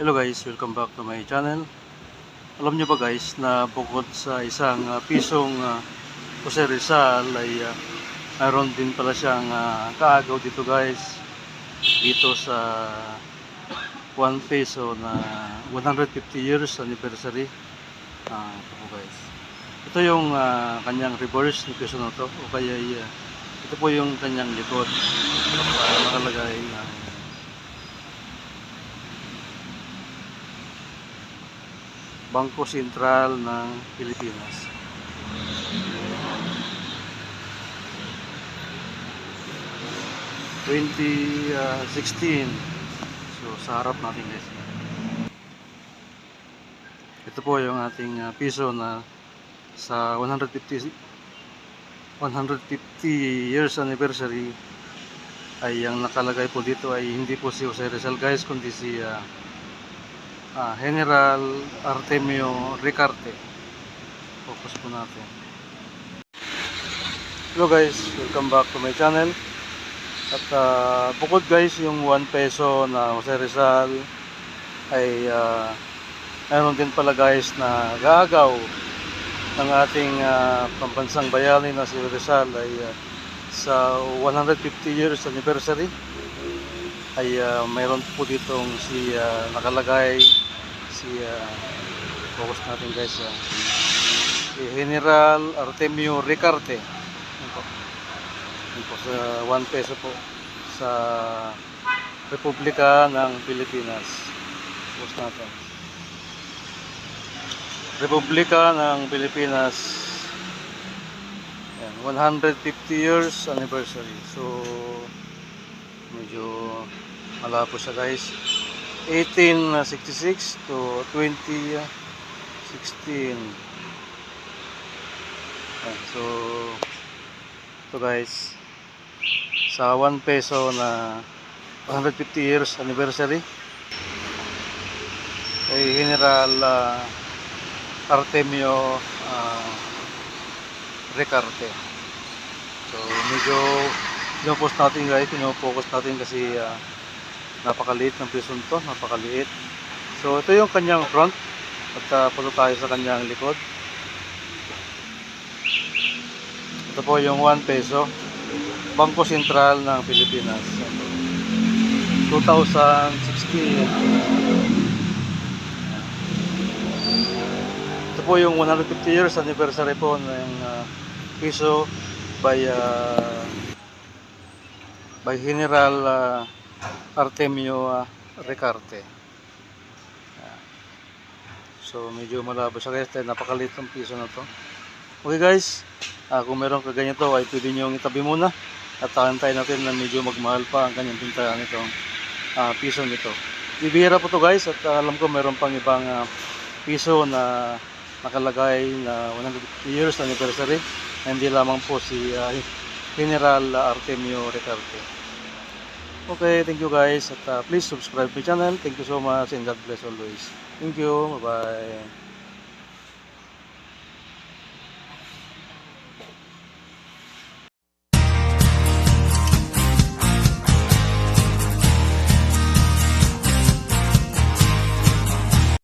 Hello guys, welcome back to my channel. Alam nyo ba guys na bukod sa isang ah, pisong uh, Jose Rizal ay ah, mayroon din pala siyang ah, kaagaw dito guys dito sa 1 peso na 150 years anniversary. Ah, ito guys. Ito yung ah, kanyang reverse ni peso na to o kaya ah, ito po yung kanyang likod. Uh, nakalagay na Bangko Sentral ng Pilipinas. Twenty sixteen. So sa harap natin guys. Ito po yung ating ah, piso na sa 150 150 years anniversary ay ang nakalagay po dito ay hindi po si Jose Rizal guys kundi si ah, ah, General Artemio Ricarte. Focus po natin. Hello guys, welcome back to my channel. At ah, bukod guys yung 1 peso na Jose Rizal ay uh, meron din pala guys na gagaw ng ating ah, pambansang bayani na si Rizal ay ah, sa 150 years anniversary ay ah, mayroon po ditong si ah, nakalagay si ah, focus natin guys ah, si General Artemio Ricarte. Yan po. Yan po sa 1 peso po sa Republika ng Pilipinas. Focus natin. Republika ng Pilipinas. Yan, 150 years anniversary. So medyo malabo siya guys 1866 to 2016 Yan, so ito guys sa 1 peso na 150 years anniversary kay General ah, Artemio ah, Ricarte so medyo Pinopost natin guys, pinopokus natin kasi ah, napakaliit ng prison to, napakaliit. So ito yung kanyang front at uh, punta tayo sa kanyang likod. Ito po yung 1 peso, Bangko Sentral ng Pilipinas. 2016. Ito po yung 150 years anniversary po ng ah, piso by ah, by General ah, Artemio ah, Ricarte. Ayan. So medyo malabo siya guys dahil napakaliit ng piso na to. Okay guys, ah, kung meron ka ganito ay pwede nyo itabi muna at tahantayin natin na medyo magmahal pa ang kanyang pintahan nitong ah, piso nito. Bibihira po to guys at ah, alam ko meron pang ibang ah, piso na nakalagay na 150 years anniversary hindi lamang po si ah, General Artemio Ricarte. Okay, thank you guys at uh, please subscribe my channel. Thank you so much and God bless always. Thank you. Bye-bye.